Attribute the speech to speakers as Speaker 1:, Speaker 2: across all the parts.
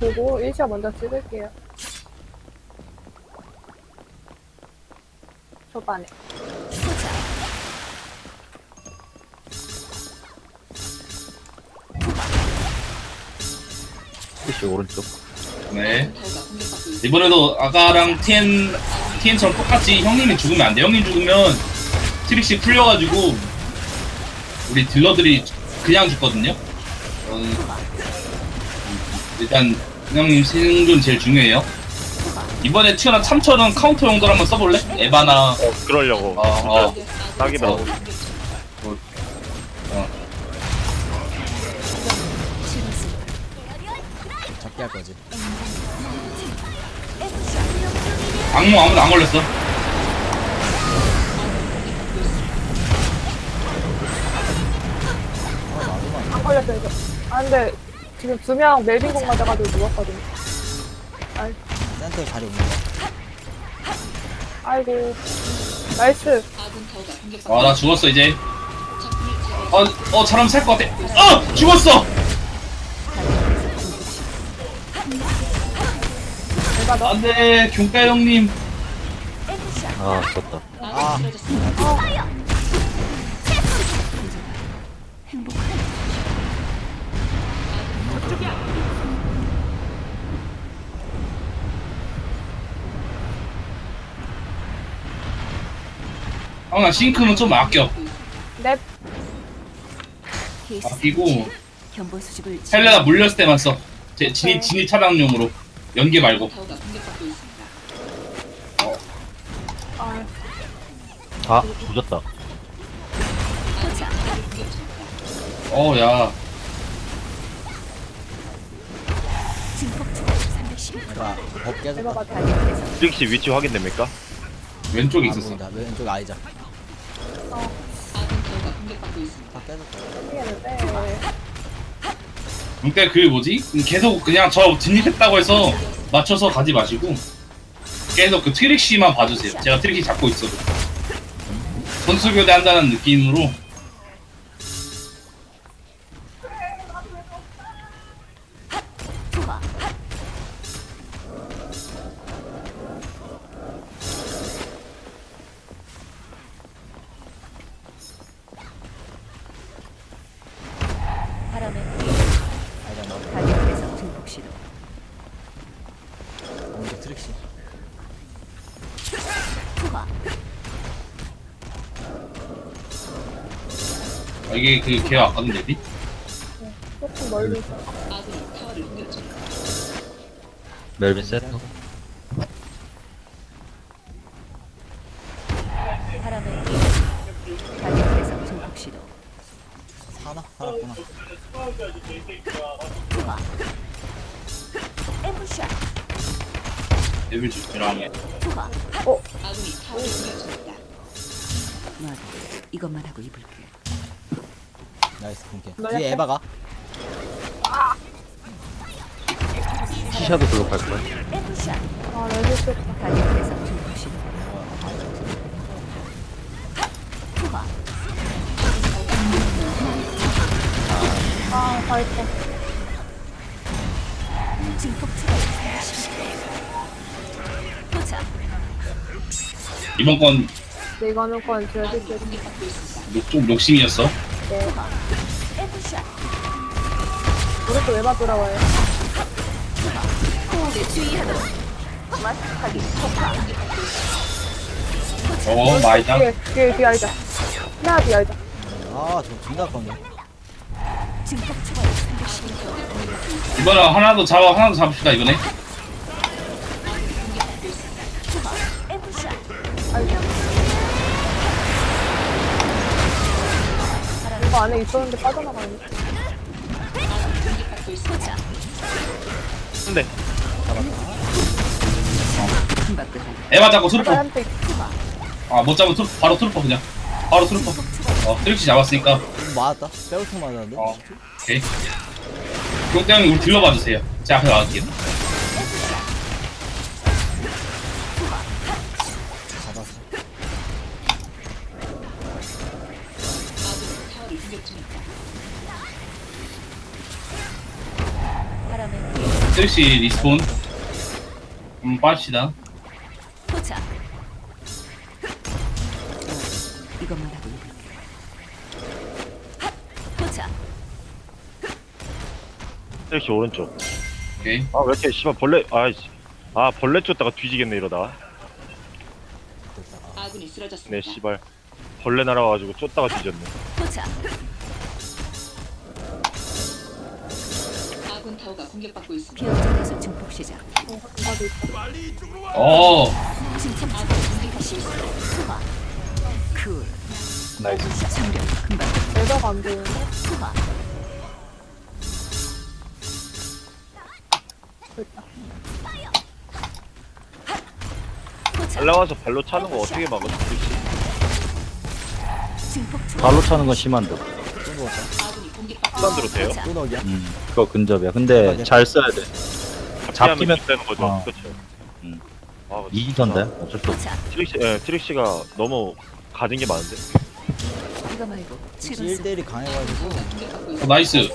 Speaker 1: 보고 일시어 먼저 찍을게요. 초반에.
Speaker 2: PC 오른쪽.
Speaker 3: 네. 이번에도 아까랑 TN, TN처럼 똑같이 형님이 죽으면 안 돼. 형님 죽으면 트릭시 풀려가지고 우리 딜러들이 그냥 죽거든요. 어, 일단 형님 생존 제일 중요해요. 이번에 튀어나온 3철은 카운터 용도로 한번 써볼래? 에바나
Speaker 2: 어, 그러려고.
Speaker 3: 어, 어.
Speaker 2: 진짜 딱이더라고.
Speaker 4: 잡게 할 거지.
Speaker 3: 악몽 아무도 안 걸렸어.
Speaker 1: 안 걸렸어요, 이거. 아, 근데 지금 두 명 멜빈 공 맞아가지고 누웠거든요. 아이,
Speaker 4: 센터 자리 없는 거.
Speaker 1: 아이고. 나이스.
Speaker 3: 아, 나 죽었어, 이제. 어, 어, 잘하면 살것 같아. 어! 죽었어!
Speaker 1: 내가 너.
Speaker 3: 안 돼, 경가 형님.
Speaker 2: 아, 썼다.
Speaker 4: 아,
Speaker 3: 아, 나 싱크는 좀 아껴.
Speaker 1: 넵.
Speaker 3: 아끼고,
Speaker 5: 견본 수집을
Speaker 3: 헬레나 물렸을 때만 써. 제, 진입,
Speaker 1: 네.
Speaker 3: 진입 차량용으로. 연계 말고.
Speaker 5: 있습니다.
Speaker 1: 아,
Speaker 2: 아, 부졌다.
Speaker 3: 어, 야.
Speaker 5: 증폭 초과 310.
Speaker 4: 내가 법 깨졌다.
Speaker 1: 내가 맞아.
Speaker 2: 트릭시 위치 확인됩니까?
Speaker 3: 왼쪽에
Speaker 4: 안
Speaker 3: 있었어.
Speaker 4: 보인다. 왼쪽 아이자.
Speaker 3: 그러니까 그 뭐지? 계속 그냥 저 진입했다고 해서 맞춰서 가지 마시고 계속 그 트릭시만 봐주세요. 제가 트릭시 잡고 있어도 선수 교대 한다는 느낌으로 이게 그 걔가 아까는 데비?
Speaker 1: 조금 멀리.
Speaker 2: 멜빈 세터.
Speaker 5: 시도. 투하.
Speaker 1: 어?
Speaker 5: 이것만 하고 입을게.
Speaker 4: 나이스 공개.
Speaker 1: 너네
Speaker 4: 뒤에 에바가.
Speaker 2: 시샤도 갈 거야.
Speaker 1: 아, 레드.
Speaker 5: 투하.
Speaker 1: 아, 다 있어.
Speaker 5: 증폭 초과 310. 도착.
Speaker 3: 이번 건
Speaker 1: 네, 이거는 건 쪽.
Speaker 3: 욕, 좀 욕심이었어.
Speaker 1: 네.
Speaker 5: 주의하도록. 마스크하기 폭파.
Speaker 3: 어, 마이다.
Speaker 1: 뒤에, 뒤에, 뒤에 알자. 하나 뒤에 알자.
Speaker 4: 아, 저 존나 아깝네.
Speaker 5: 증폭 초과 310.
Speaker 3: 이번에 하나 더 잡아, 하나 더 잡읍시다, 이번에.
Speaker 1: 이거 안에 있었는데 빠져나가네.
Speaker 5: 도착.
Speaker 2: 근데
Speaker 5: 끝나.
Speaker 3: 에바 잡고 트루퍼.
Speaker 1: 한테
Speaker 3: 아, 못 잡으면 트루퍼, 바로 트루퍼 그냥. 바로 트루퍼. 어, 트릭시 잡았으니까.
Speaker 4: 좀 맞았다. 빼올통 맞았는데.
Speaker 3: 어, 오케이. 경태 형님, 우리 딜러 봐 주세요. 제가 앞에 나갈게요. 트릭시 리스폰. 음, 빠집시다.
Speaker 5: 포착. 이것만 하고. 포착.
Speaker 2: 트릭시 오른쪽.
Speaker 3: 오케이.
Speaker 2: 아, 왜 이렇게 씨발 벌레, 아이씨. 아, 벌레 쫓다가 뒤지겠네, 이러다.
Speaker 5: 아군이 쓰러졌습니다.
Speaker 2: 네, 씨발. 벌레 날아와가지고 쫓다가 뒤졌네.
Speaker 5: 포착. 공격받고 있습니다. 기어쪽에서 증폭 시작.
Speaker 1: 어,
Speaker 5: 있습니다. 수화. 쿨.
Speaker 2: 나이스.
Speaker 5: 상력 금방.
Speaker 1: 내가 안 보이는데?
Speaker 5: 수화.
Speaker 2: 날라와서 발로 차는 거 어떻게 트릭시?
Speaker 5: 증폭 중.
Speaker 6: 발로 차는 건 심한데.
Speaker 2: 순간대로 돼요?
Speaker 6: 음, 그거 근접이야. 근데 잘 써야 돼. 잡히면
Speaker 2: 되는 거죠.
Speaker 6: 어.
Speaker 2: 그렇죠.
Speaker 6: 음.
Speaker 2: 아,
Speaker 6: 이기던데. 어쩔 수 없어.
Speaker 2: 트릭시, 예, 트릭시가 너무 가진 게 많은데.
Speaker 5: 이거 말고
Speaker 4: 혹시
Speaker 5: 치료스.
Speaker 4: 1대1이 강해가지고
Speaker 3: 어. 나이스.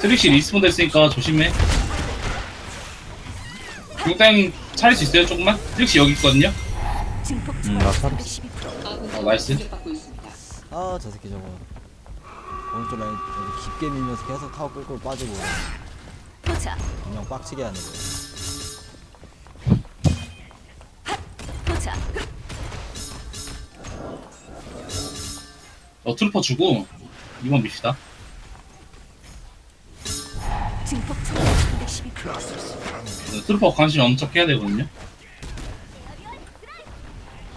Speaker 3: 트릭시 리스폰 됐으니까 조심해. 중땅 차릴 수 있어요, 조금만? 트릭시 여기 있거든요?
Speaker 6: 음, 나 살았어.
Speaker 5: 12%. 아군
Speaker 3: 어, 나이스.
Speaker 4: 아 저 새끼 저거 오른쪽 라인 깊게 밀면서 계속 타워 끌고 빠지고. 그냥 빡치게 하는 거
Speaker 5: 포착.
Speaker 3: 어, 트루퍼 주고, 이번 밉시다. 어, 트루퍼 관심 엄청 해야 되거든요.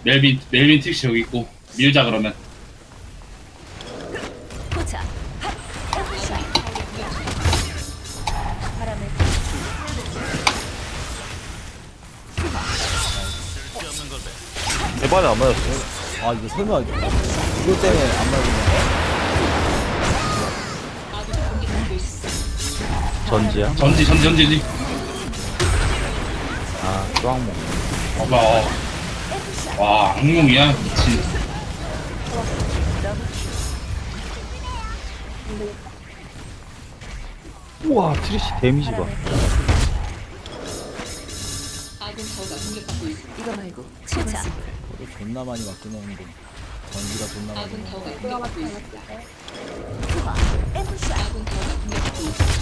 Speaker 3: 멜빈, 멜빈 트릭시 여기 있고, 밀자 그러면.
Speaker 2: 대반에 안 맞았어요.
Speaker 4: 아 이거 설마 이거 때문에 안
Speaker 5: 있습니다.
Speaker 6: 전지야.
Speaker 3: 전지, 전지, 전지, 전지.
Speaker 6: 아, 또 항목.
Speaker 3: 봐봐. 어. 와, 악몽이야, 미친.
Speaker 6: 우와, 트리시 데미지 봐.
Speaker 5: 아군 타워가 공격받고 있습니다. 이거 말고
Speaker 4: 존나 많이 맞긴 했는데 전기가 존나 많이
Speaker 5: 아군
Speaker 4: 나
Speaker 5: 타워가
Speaker 1: 내가
Speaker 5: 공격받고
Speaker 1: 맞지
Speaker 5: 있습니다.
Speaker 1: 않았을까?
Speaker 5: 아군 타워가 공격받고 있습니다.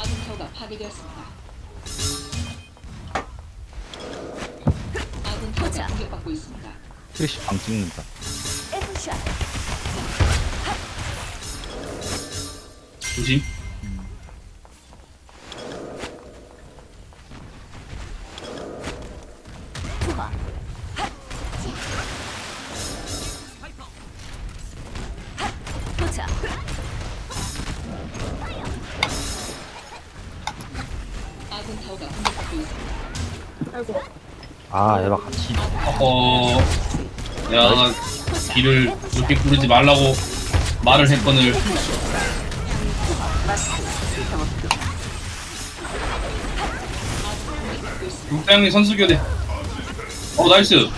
Speaker 5: 아군 타워가 파괴되었습니다. 아군 타워가 공격받고 있습니다.
Speaker 6: 트리시 방 찍는다.
Speaker 3: 조심.
Speaker 5: 아,
Speaker 6: 에바 같이.
Speaker 3: 어, 내가 길을 이렇게 부르지 말라고 말을 했거늘. 육당이 선수 교대. 어, 나이스.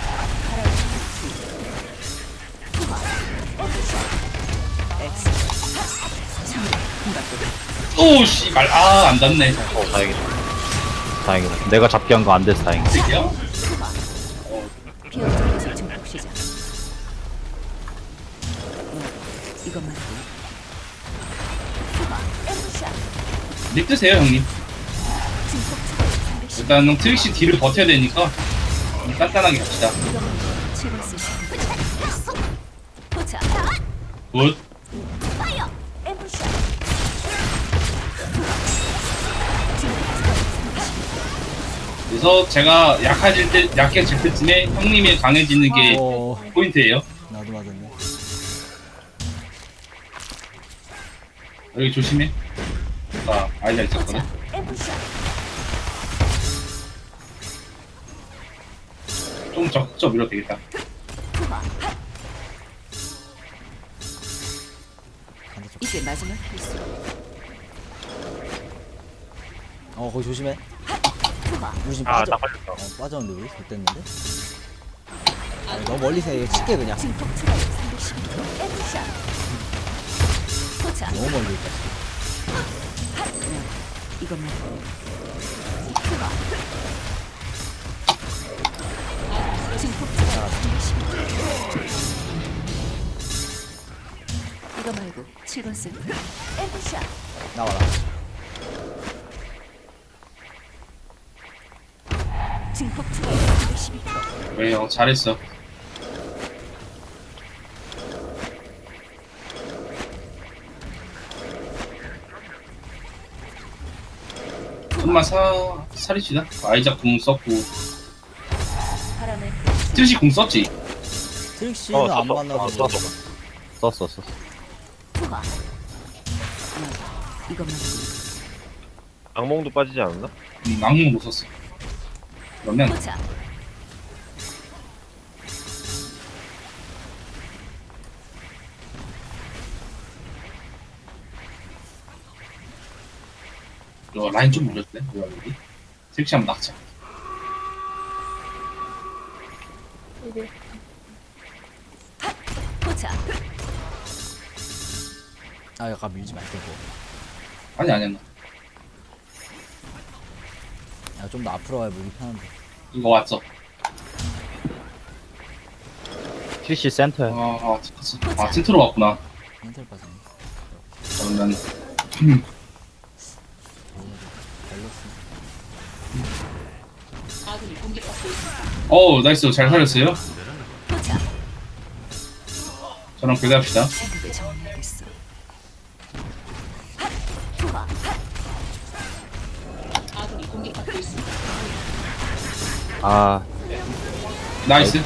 Speaker 3: 오, 씨발. 아, 안 닿네.
Speaker 6: 어, 다행이다. 다행이다. 내가 잡기 한 거 안 돼서 다행이다.
Speaker 3: 새끼야? 립 드세요, 형님. 일단 은 트릭시 뒤를 버텨야 되니까 좀 단단하게 갑시다. 굿. 그래서 제가 약해질 때, 약해질 때쯤에 형님이 강해지는 게
Speaker 4: 어
Speaker 3: 포인트예요.
Speaker 4: 나도 맞았네
Speaker 3: 여기 조심해. 아, 아이가 있었거든. 좀 적극적 밀어도 되겠다.
Speaker 4: 반대쪽
Speaker 5: 이제 마지막 필수.
Speaker 4: 어 거기 조심해 우리 지금
Speaker 2: 아,
Speaker 4: 빠져
Speaker 2: 나 걸렸다.
Speaker 4: 어, 빠졌는데 우리? 됐댔는데 아니, 너무 멀리서 해. 칠게 그냥.
Speaker 5: 증폭 추가 312kg. 에드샷. 포착.
Speaker 4: 너무 멀리 있다.
Speaker 5: 증폭 312kg. 이거 말고 7번 세트. 에드샷.
Speaker 4: 나와라.
Speaker 5: 증폭 추가 312kg.
Speaker 3: 왜요? 잘했어. 좀만 사 살입시다. 아이작 궁 썼고 트리시 궁 썼지.
Speaker 4: 트릭시는
Speaker 2: 어,
Speaker 4: 안
Speaker 2: 썼어.
Speaker 4: 만나서
Speaker 2: 어, 썼어. 썼어 썼어
Speaker 5: 투하. 어, 이것 말고
Speaker 2: 악몽도 빠지지 않았나?
Speaker 3: 음, 악몽 못 썼어. 그러면
Speaker 5: 포착.
Speaker 3: 라인 좀 올렸대. 뭐야 여기? 트리시 한번 낙자.
Speaker 1: 이게
Speaker 5: 포착.
Speaker 4: 아 약간 밀지 말고.
Speaker 3: 아니 아니 아니.
Speaker 4: 야좀 더 앞으로 가야 물기 편한데.
Speaker 3: 이거 왔어.
Speaker 6: TC 센터야
Speaker 3: 아, 아, 됐어. 아 센터로 왔구나.
Speaker 4: 멘탈 빠지네.
Speaker 3: 그러면
Speaker 4: 밸 런스.
Speaker 3: 어 나이스 잘 살렸어요. 저랑 교대합시다.
Speaker 5: 정리하겠어.
Speaker 6: 아
Speaker 3: 나이스.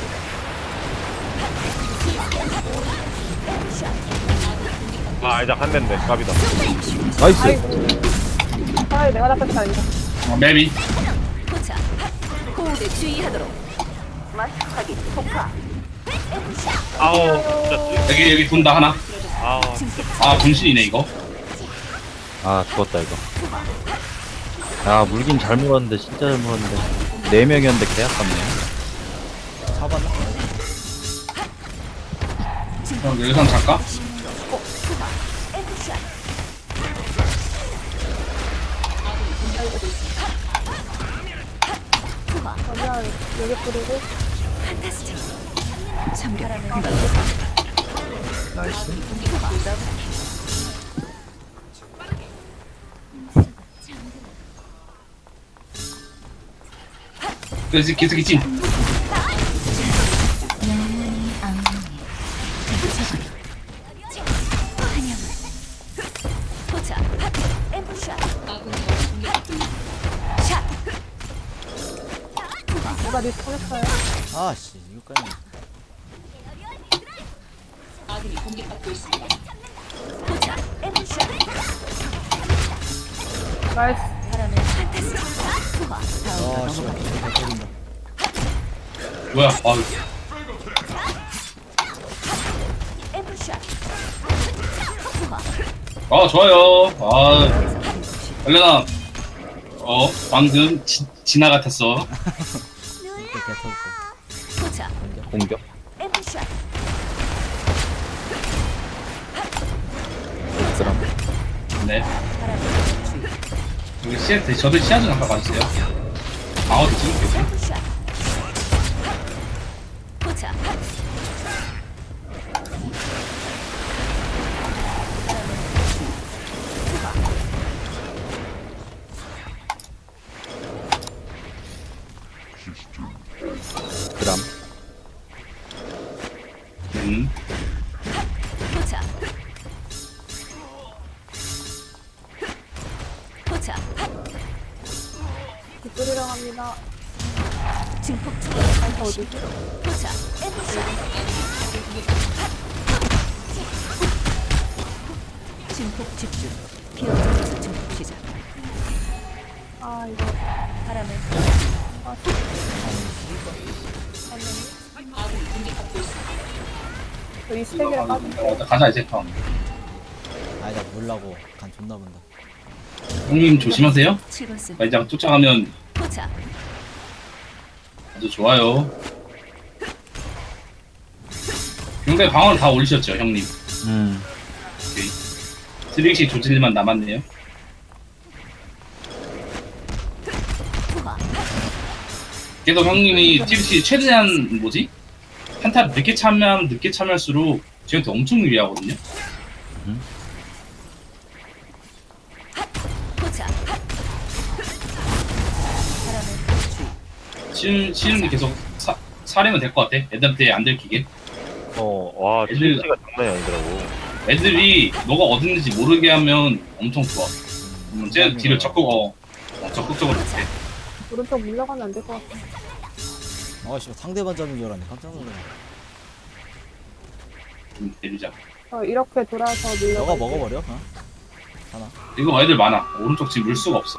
Speaker 2: 아 아이작 한 대인데 깝이다
Speaker 6: 나이스
Speaker 1: 차라리 내가 잡혔다 이거
Speaker 3: 어, 맵이.
Speaker 5: 포착. 호흡에 주의하도록. 마스 확인. 폭파.
Speaker 2: 아우 진짜
Speaker 3: 여기 여기 돈다 하나.
Speaker 2: 아우
Speaker 3: 아 분신이네 이거.
Speaker 6: 아 죽었다 이거 야 물긴 잘 물었는데 진짜 잘 물었는데 네 명이었는데 개 아깝네
Speaker 4: 잡았나?
Speaker 3: 형 여기선 잠깐.
Speaker 5: 에드샷. 투하.
Speaker 1: 그러면 여기 뿌리고
Speaker 5: 참결하는
Speaker 6: 나이스
Speaker 3: 계속 있 좋아요. 아 엘레나. 어 방금 지, 지나 같았어.
Speaker 6: 공격
Speaker 5: 엠부샷.
Speaker 6: 그럼
Speaker 3: 네. 여기 시야 저도 시야 좀 잠깐 봐주세요. 방어도 찍을게요.
Speaker 5: 포착.
Speaker 1: 뒷뿌리랑 합니다
Speaker 5: 증폭 추가.
Speaker 1: 아이고 어디지?
Speaker 5: 포착. 엠부샷. 증폭 집중. 기어들어서 증폭 시작.
Speaker 1: 아 이거
Speaker 5: 바람에
Speaker 1: 아 여기 스택이랑 빠진
Speaker 3: 어, 가자 이제 형.
Speaker 4: 아니 나 몰라고 간 존나 본다.
Speaker 3: 형님 조심하세요.
Speaker 5: 7번
Speaker 3: 스나 이제 쫓아가면
Speaker 5: 포착.
Speaker 3: 아주 좋아요. 상대 방어를 다 올리셨죠 형님
Speaker 6: 음.
Speaker 3: 오케이 조질리만 남았네요 계속 형님이 트릭시 최대한 뭐지? 한타 늦게 참여하면 늦게 참여할수록 저한테 엄청 유리하거든요
Speaker 5: 보
Speaker 3: 치는, 치는 게 계속 사, 사려면 될 것 같아. 애들한테 안 들키게.
Speaker 2: 어, 와,
Speaker 3: 애들-
Speaker 2: 트릭시가 장난이 아니더라고.
Speaker 3: 애들이 너가 어딨는지 모르게 하면 엄청 좋아. 그러면 쟤 뒤를 적극 어, 어 적극적으로 해
Speaker 1: 오른쪽 물러가면 안 될 것 같아.
Speaker 4: 아씨 상대방 잡은 줄 알았네 깜짝 놀랐네.
Speaker 3: 좀 때리자.
Speaker 1: 어, 이렇게 돌아서 밀려.
Speaker 4: 너가 먹어버려. 어? 하나.
Speaker 3: 이거 애들 많아. 오른쪽 지금 물 수가 없어.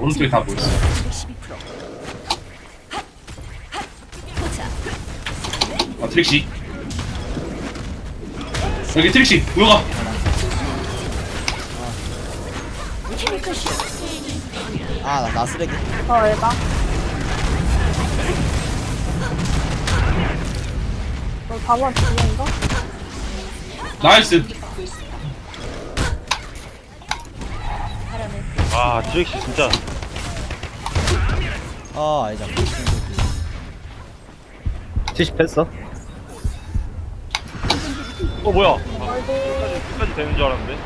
Speaker 3: 오른쪽에 다 모였어
Speaker 5: 12%.
Speaker 3: 아 트릭시 여기 트릭시
Speaker 5: 케미컬 슛.
Speaker 4: 아나 나 쓰레기
Speaker 1: 어, 에바. 너 담원 두명인가?
Speaker 3: 나이스
Speaker 2: 아, 트릭시 진짜.
Speaker 4: 아 아니잖아
Speaker 6: 티시 뺐어?
Speaker 2: 어, 뭐야?
Speaker 1: 아이고.
Speaker 2: 끝까지 되는 줄 알았는데.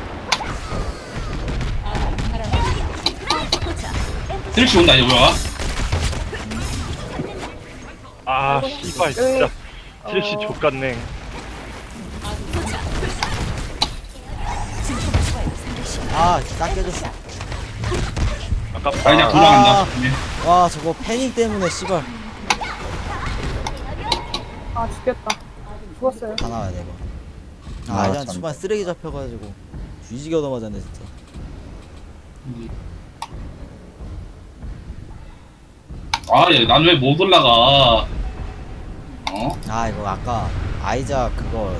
Speaker 3: 트릭시 온다 이제 보여가
Speaker 2: 아, 씨발, 진짜.
Speaker 1: 어.
Speaker 2: 트릭시 족같네.
Speaker 4: 아 딱 깨졌어
Speaker 2: 아깝다.
Speaker 3: 아 이제
Speaker 4: 아.
Speaker 3: 돌아간다 네.
Speaker 4: 와 저거 패닝 때문에 씨발
Speaker 1: 아, 죽겠다. 죽었어요.
Speaker 4: 다 나와야 돼 이거
Speaker 6: 아,
Speaker 4: 아 그냥
Speaker 6: 참.
Speaker 4: 초반 쓰레기 잡혀가지고 뒤지게 얻어맞았네 진짜
Speaker 3: 아난 왜 못 올라가 어?
Speaker 4: 아 이거 아까 아이작 그거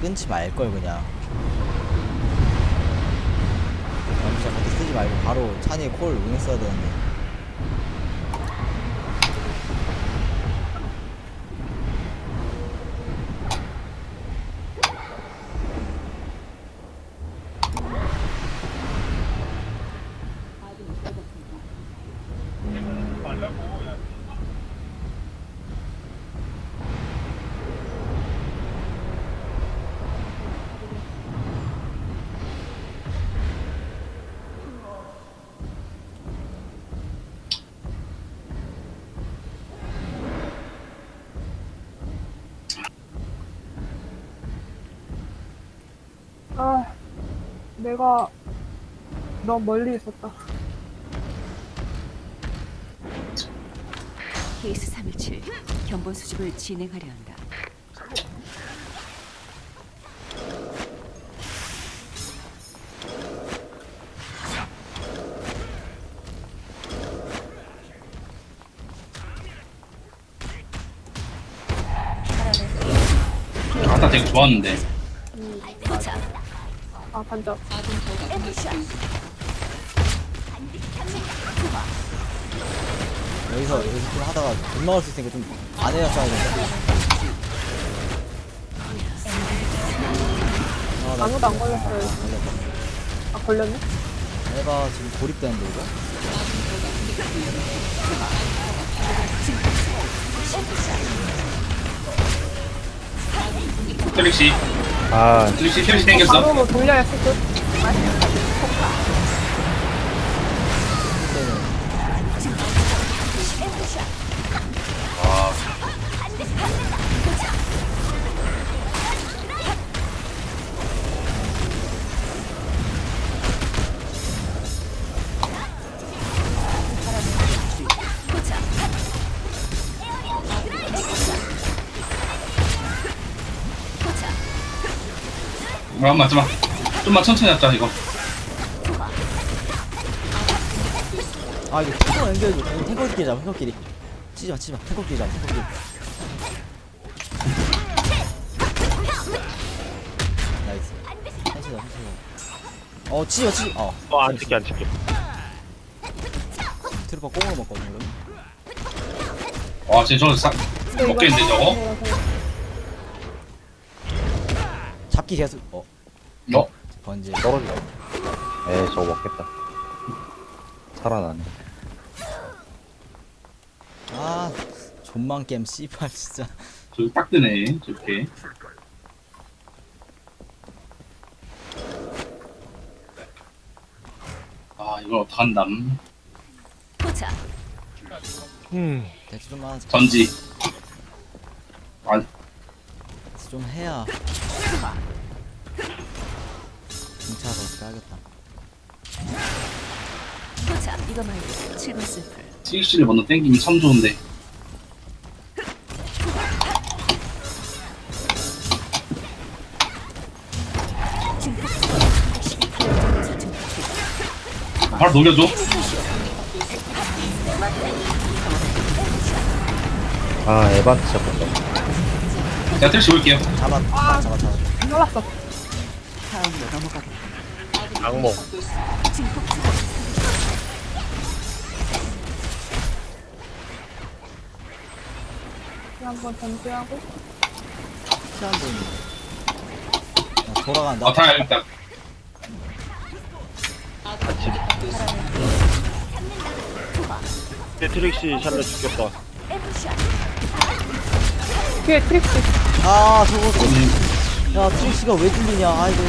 Speaker 4: 끊지 말 걸 그냥 진짜 그렇게 쓰지 말고 바로 찬이에 콜 응했어야 되는데
Speaker 1: 아, 내가 너무 멀리 있었다.
Speaker 5: 케이스 317. 견본 수집을 진행하려 한다.
Speaker 3: 아까 되게 좋았는데.
Speaker 1: 아, 반전.
Speaker 4: 여기서 여기서 좀 하다가 못 나갈 수 있으니까 좀안 해놨어야 된다 아, 나
Speaker 1: 아무도 안 걸렸어요.
Speaker 4: 아, 안 걸렸다.
Speaker 1: 아, 걸렸네?
Speaker 4: 내가 지금 고립되는데 이거?
Speaker 3: 트릭시.
Speaker 6: 아,
Speaker 3: 트릭시 생겼어.
Speaker 1: 바로 뭐 돌려야 했을 듯.
Speaker 3: 잠깐만 잠깐만 좀만 천천히 하자 이거.
Speaker 4: 아 이거 탱커 연결해줘 이거 탱커끼리 잡아 탱커끼리. 치지마 치지마. 탱커끼리 잡아 탱커끼리. 나이스. 천천히 천천히 어 치지마 치지마. 어
Speaker 2: 어, 안 찍게, 안 찍게.
Speaker 4: 트루퍼 꽁으로 먹거든 그러면
Speaker 3: 와 진짜 저거 싹 먹겠는데 저거?
Speaker 4: 잡기 계속 어
Speaker 3: 어?
Speaker 4: 번지
Speaker 6: 떨어져. 에이, 저거 먹겠다. 살아나네.
Speaker 4: 아 존만 게임 씨발 진짜
Speaker 3: 저기 딱 뜨네 저렇게 아 이걸 어떡한담
Speaker 5: 보자.
Speaker 2: 음.
Speaker 4: 대충 좀 하자
Speaker 3: 전지
Speaker 4: 아좀 해야 경찰서 어떻게 하겠다
Speaker 5: 보자. 이거 말고 7번 슬플.
Speaker 3: TX를 먼저 땡기면 참 좋은데. 바로 녹여줘
Speaker 6: 아, 에반트 잡았다.
Speaker 3: 제가 택시 올게요
Speaker 4: 잡아 아, 잡아 잡아
Speaker 1: 놀랐어.
Speaker 5: 다음으로 넘어가겠다.
Speaker 2: 악몽.
Speaker 1: 한번 전제하고.
Speaker 4: 피한 분 어, 돌아간다
Speaker 3: 아다 일단
Speaker 2: 매트릭시 샬롯 죽겠다.
Speaker 1: 뒤에 트릭스.
Speaker 4: 아 저거 야 트릭시가 왜 뚫리냐 아이고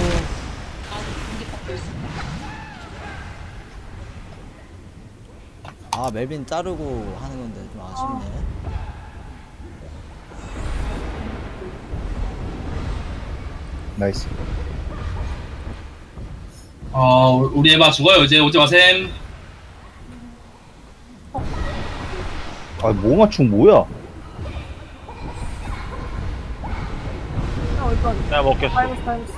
Speaker 4: 아 멜빈 자르고 하는 건데 좀 아쉽네
Speaker 6: 나이스.
Speaker 3: 어 우리 에바 죽어요 이제 오지 마셈
Speaker 6: 아, 몽아충 뭐야?
Speaker 1: 어, 이건
Speaker 2: 내가 먹겠어.
Speaker 1: 타임스 타임스.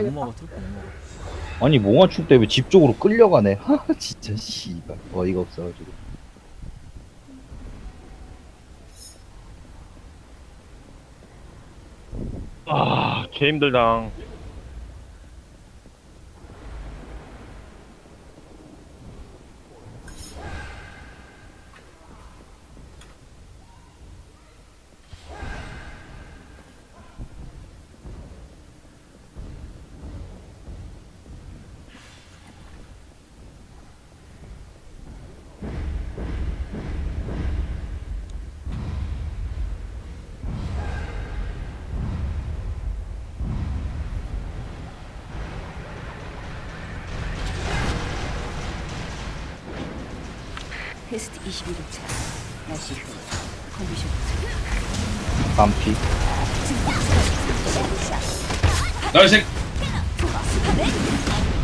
Speaker 1: 안
Speaker 4: 못
Speaker 1: 되겠다.
Speaker 4: 먹어 뚜고 못 먹어
Speaker 6: 아니, 몽아충 때문에 집 쪽으로 끌려가네. 하, 진짜, 씨발. 어이가 없어가지고.
Speaker 2: 아, 개 힘들다.
Speaker 5: 테스트 21일차. 날씨 흐 컨디션.
Speaker 6: 반피.
Speaker 3: 나이색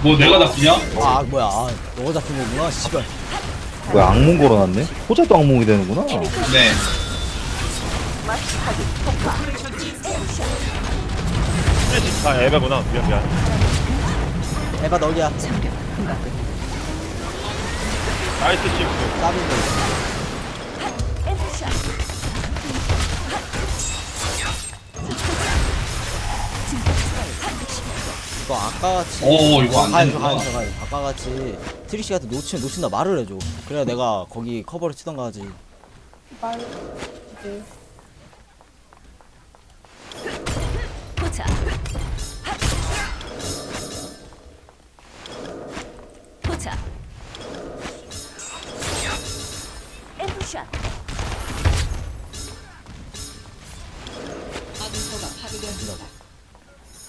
Speaker 3: 뭐 내가 나쁘냐?
Speaker 4: 아 뭐야 아 너가 잡힌 거구나 씨발
Speaker 6: 뭐야, 악몽 걸어놨네? 호자도 악몽이 되는구나.
Speaker 3: 네
Speaker 2: 아, 에바구나. 미안, 미안.
Speaker 4: 에바 너기야.
Speaker 5: 금방 끝.
Speaker 2: 나이스 칩스.
Speaker 4: 까비고 이거 아까 같이
Speaker 3: 오, 이거 안
Speaker 4: 가야죠
Speaker 3: 되는구나.
Speaker 4: 가야죠 가야죠 아까 같이 트리시한테 놓치면 놓친다 말을 해줘 그래야 내가 거기 커버를 치던가 하지
Speaker 1: 말. 이제.
Speaker 5: 보자. 보자. 엠프샷.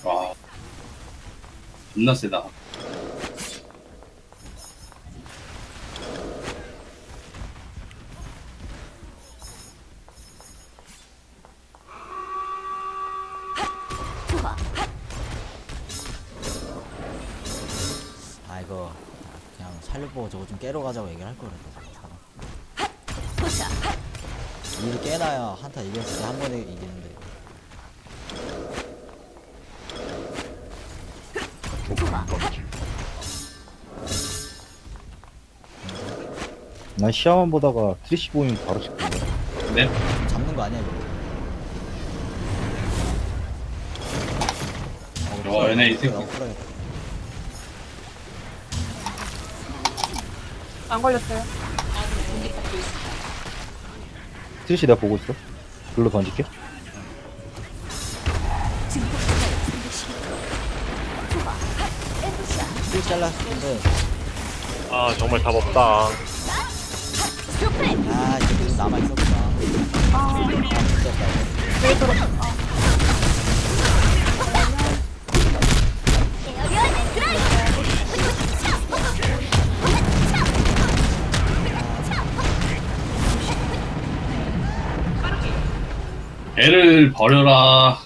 Speaker 3: 와 존나 세다
Speaker 5: 투하.
Speaker 4: 아 이거 그냥 살려보고 저거 좀 깨러 가자고 얘기를 할 거랬다 미리 깨놔야 한타 이겼을 때 한 번에 이기는데.
Speaker 6: 난 시야만 보다가 트리시 보이면 바로 찍던데.
Speaker 4: 네좀 잡는 거 아니야 이거
Speaker 3: 어, 얘네 이 새끼.
Speaker 4: 어.
Speaker 1: 안 걸렸어요.
Speaker 6: 트리시 내가 보고 있어. 글로 던질게.
Speaker 4: 쭉 잘랐는데
Speaker 2: 아 정말 답 없다
Speaker 4: 아 이제 계속 남아 있었구나 아 진짜.
Speaker 1: 아,
Speaker 3: 애를 버려라